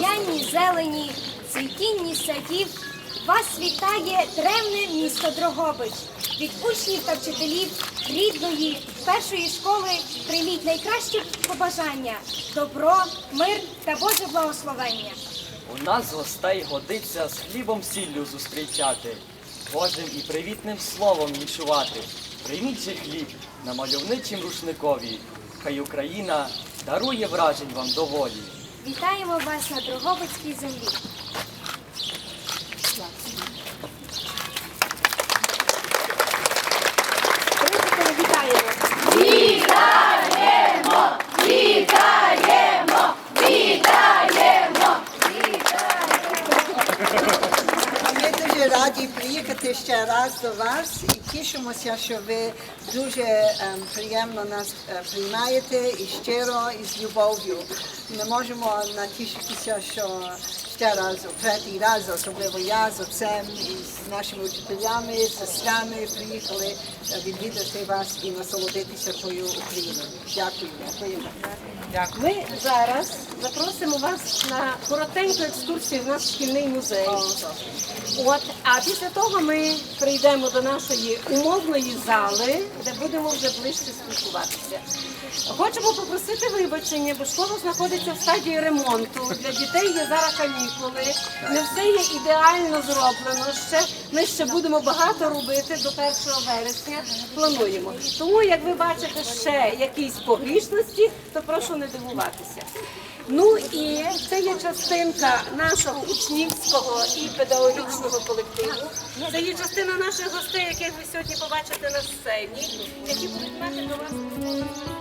Яні зелені, цвітінні садів вас вітає древне місто Дрогобич від учнів та вчителів рідної першої школи прийміть найкращі побажання, добро, мир та Боже благословення. У нас гостей годиться з хлібом сіллю зустрічати, Божим і привітним словом віншувати. Прийміть же хліб на мальовничім рушникові. Хай Україна дарує вражень вам доволі. Вітаємо вас на Дрогобицькій землі. Приїхали, вітаємо. Ми дуже раді приїхати ще раз до вас і тішимося, що ви дуже ем, приємно нас е, приймаєте і щиро, і з любов'ю. Не можемо натішитися, що ще раз, третій раз, особливо я з отцем і з нашими вчителями, з сестрами приїхали відвідати вас і насолодитися твою Україною. Дякую. Дякую. Ми зараз запросимо вас на коротеньку екскурсію в наш шкільний музей. От, а після того ми прийдемо до нашої умовної зали, де будемо вже ближче спілкуватися. Хочемо попросити вибачення, бо школа знаходиться в стадії ремонту. Для дітей є зараз канікули. Не все є ідеально зроблено. Ще ми ще будемо багато робити до 1 вересня. Плануємо. Тому, як ви бачите, ще якісь погрішності, то прошу не дивуватися. Ну і це є частинка нашого учнівського і педагогічного колективу. Це є частина наших гостей, яких ви сьогодні побачите на сцені, які будуть мати до вас.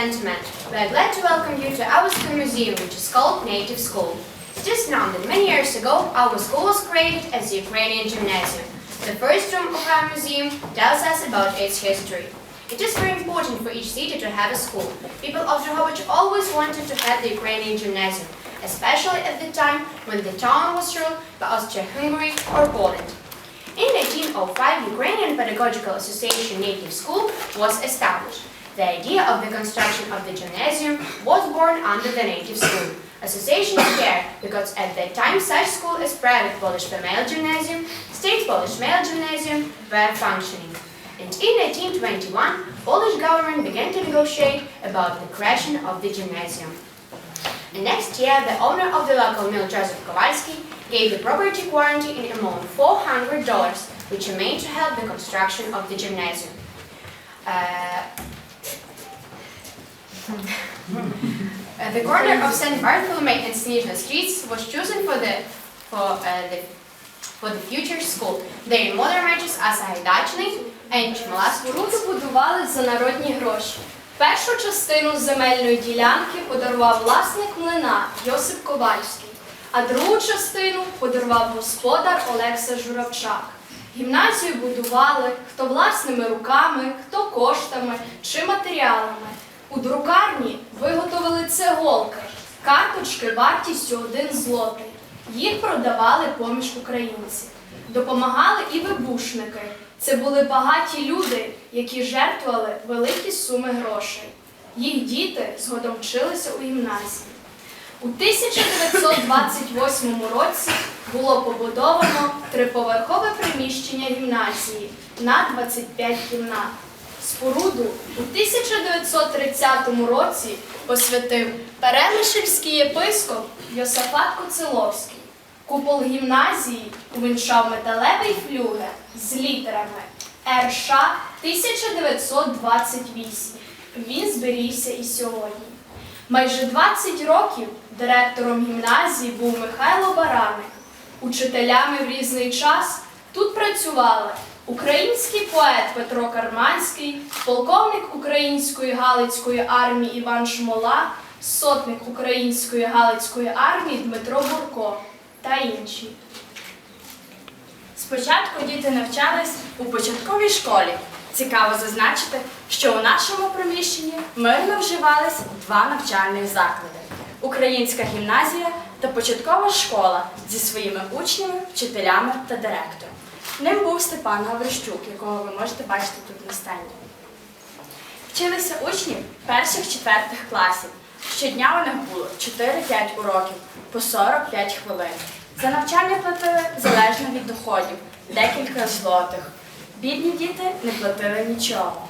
Gentlemen. We are glad to welcome you to our school museum, which is called Native School. It is known that many years ago, our school was created as the Ukrainian Gymnasium. The first room of our museum tells us about its history. It is very important for each city to have a school. People of Drohobych always wanted to have the Ukrainian Gymnasium, especially at the time when the town was ruled by Austria-Hungary or Poland. In 1905, Ukrainian Pedagogical Association Native School was established. The idea of the construction of the gymnasium was born under the Native School. Association began because at that time such school as private Polish female gymnasium, state Polish male gymnasium were functioning. And in 1821, Polish government began to negotiate about the creation of the gymnasium. The next year, the owner of the local mill, Joseph Kowalski, gave the property warranty in amount $400, which remained to help the construction of the gymnasium. Uh, the corner of St. Bartholomew and Snežna streets was chosen for the for uh, the for the future school. Their modern matches as Haidachny and Chmalas Споруду будували за народні гроші. Першу частину земельної ділянки подарував власник млина Йосип Ковальський, а другу частину подарував господар Олекса Журавчак. Гімназію будували хто власними руками, хто коштами чи матеріалами. У друкарні виготовили цеголки, карточки вартістю один злотий. Їх продавали поміж українців. Допомагали і вибушники. Це були багаті люди, які жертвували великі суми грошей. Їх діти згодом вчилися у гімназії. У 1928 році було побудовано триповерхове приміщення гімназії на 25 кімнат. Споруду у 1930 році посвятив перемишльський єпископ Йосафат Коцеловський. Купол гімназії увінчав металевий флюгер з літерами РШ 1928. Він зберігся і сьогодні. Майже 20 років директором гімназії був Михайло Бараник. Учителями в різний час тут працювали український поет Петро Карманський, полковник української Галицької армії Іван Шмола, сотник української Галицької армії Дмитро Бурко. та інші. Спочатку діти навчались у початковій школі. Цікаво зазначити, що у нашому приміщенні мирно вживались два навчальних заклади: Українська гімназія та початкова школа зі своїми учнями, вчителями та директором. Ним був Степан Гаврищук, якого ви можете бачити тут на стенді. Вчилися учні перших-четвертих класів. Щодня у них було 4-5 уроків по 45 хвилин. За навчання платили залежно від доходів, декілька злотих. Бідні діти не платили нічого.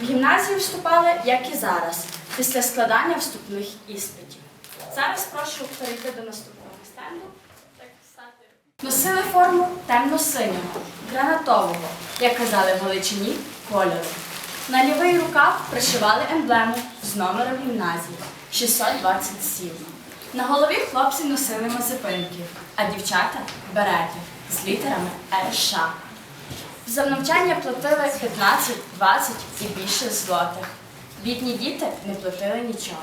В гімназію вступали, як і зараз, після складання вступних іспитів. Зараз прошу перейти до наступного стенду. Носили форму темно-синього, гранатового, як казали в Галичині, кольору. На лівий рукав пришивали емблему з номером гімназії 627. На голові хлопці носили мазепинки, а дівчата берети з літерами РШ. За навчання платили 15, 20 і більше злотих. Бідні діти не платили нічого.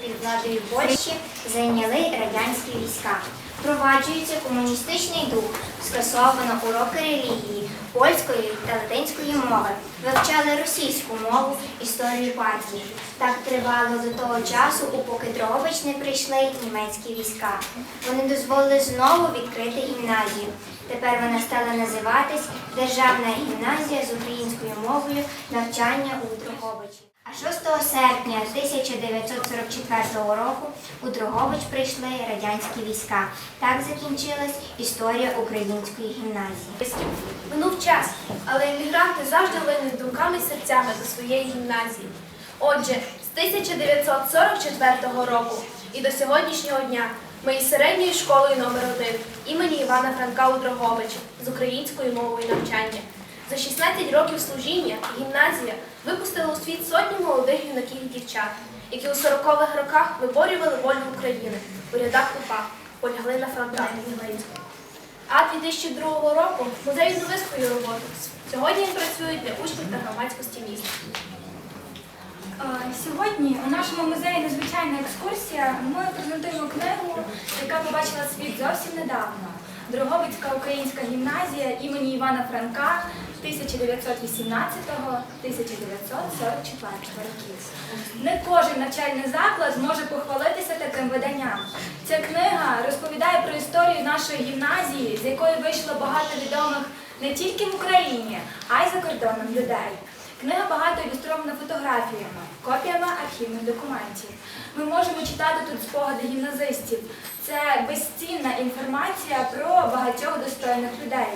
Під владою Польщі зайняли радянські війська. Впроваджується комуністичний дух, скасовано уроки релігії, польської та латинської мови, вивчали російську мову, історію партії. Так тривало до того часу, упоки Дрогобич не прийшли німецькі війська. Вони дозволили знову відкрити гімназію. Тепер вона стала називатись Державна гімназія з українською мовою навчання у Дрогобичі. А 6 серпня 1944 року у Дрогобич прийшли радянські війська. Так закінчилась історія української гімназії. Минув час, але іммігранти завжди винні думками і серцями до своєї гімназії. Отже, з 1944 року і до сьогоднішнього дня ми із середньою школою номер 1 імені Івана Франка у Дрогобичі з українською мовою навчання. За 16 років служіння гімназія випустила у світ сотні молодих юнаків і дівчат, які у 40-х роках виборювали волю України у рядах УПА, полягли на фронтах. А 2002 року музей відновив свою роботу. Сьогодні він працює для учнів та громадськості міста. Е, Сьогодні у нашому музеї незвичайна екскурсія. Ми презентуємо книгу, яка побачила світ зовсім недавно. Дрогобицька українська гімназія імені Івана Франка 1918-1944 років. Не кожен навчальний заклад зможе похвалитися таким виданням. Ця книга розповідає про історію нашої гімназії, з якої вийшло багато відомих не тільки в Україні, а й за кордоном людей. Книга багато ілюстрована фотографіями, копіями архівних документів. Ми можемо читати тут спогади гімназистів. Це безцінна інформація про багатьох достойних людей.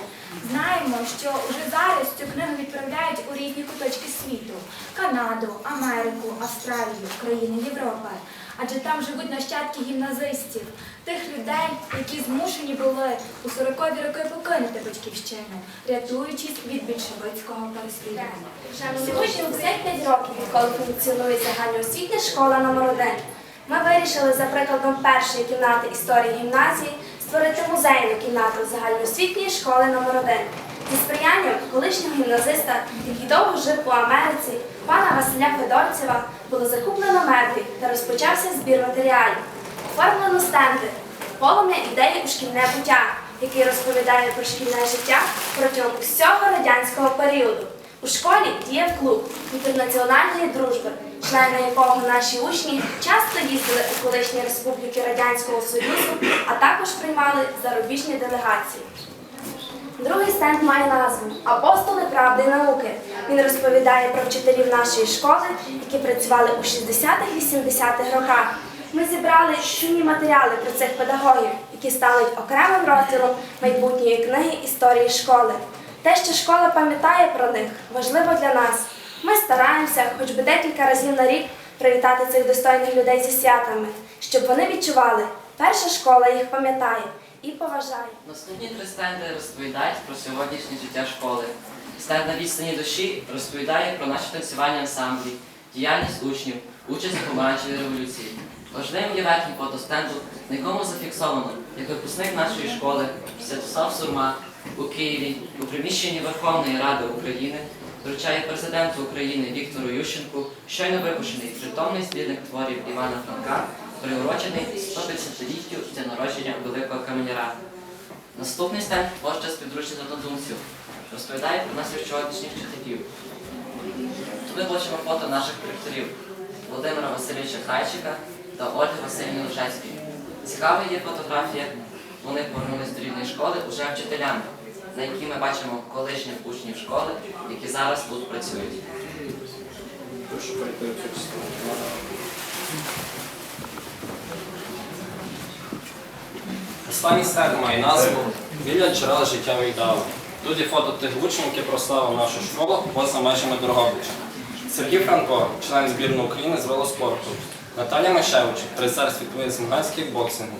Знаємо, що вже зараз цю книгу відправляють у різні куточки світу: Канаду, Америку, Австралію, країни Європи. Адже там живуть нащадки гімназистів, тих людей, які змушені були у 40-ві роки покинути батьківщину, рятуючись від більшовицького переслідування. Сьогодні у 55 років, відколи функціонує загальноосвітня школа номер 1 ми вирішили за прикладом першої кімнати історії гімназії створити музейну кімнату загальноосвітньої школи номер 1 зі сприянням колишнього гімназиста, який довго жив у Америці, пана Василя Федорцева, було закуплено меблі та розпочався збір матеріалів. Оформлено стенди, полум'я ідеї у шкільне буття, який розповідає про шкільне життя протягом усього радянського періоду. У школі діяв клуб інтернаціональної дружби, члени якого наші учні часто їздили у колишні республіки Радянського Союзу, а також приймали зарубіжні делегації. Другий стенд має назву Апостоли правди і науки. Він розповідає про вчителів нашої школи, які працювали у 60-х-80-х роках. Ми зібрали цінні матеріали про цих педагогів, які стануть окремим розділом майбутньої книги історії школи. Те, що школа пам'ятає про них, важливо для нас. Ми стараємося хоч би декілька разів на рік привітати цих достойних людей зі святами, щоб вони відчували, перша школа їх пам'ятає і поважає. Наступні три стенди розповідають про сьогоднішнє життя школи. Стенд на відстані душі розповідає про наші танцювальні ансамблі, діяльність учнів, участь у помаранчевій революції. Важливим є верхній фото стенду, на якому зафіксовано, як випускник нашої школи Святослав Сурма у Києві у приміщенні Верховної Ради України вручає президенту України Віктору Ющенку щойно випущений притомний збірник творів Івана Франка приурочений 150-літтю дня народження великого каменяра. Наступний стенд площа з підручних однодумців. Розповідає про наших сьогоднішніх вчителів. Тут ми бачимо фото наших директорів Володимира Васильовича Хайчика та Ольги Васильівни Лужецької. Цікава є фотографія. Вони повернулись до рідної школи уже вчителями, на якій ми бачимо колишніх учнів школи, які зараз тут працюють. Прошу перейти. Останній стенд має назву Біля джерела життєвої дали. Тут є фото тих учнів, які прославили нашу школу поза межами Дрогобича. Сергій Франко, член збірної України з велоспорту. Наталя Мишевич, призер світової змагань боксингу.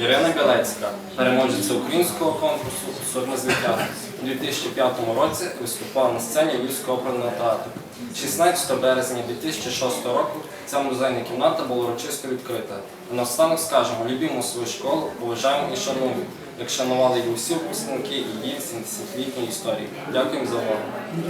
Ірина Білецька, переможеця українського конкурсу «Сорне злиття». У 2005 році виступала на сцені Львівського оперного театру. 16 березня 2006 року ця музейна кімната була урочисто відкрита. А наостанок скажемо, любімо свою школу, поважаємо і шануємо, як шанували її усі випускники її 70-літньої історії. Дякуємо за увагу.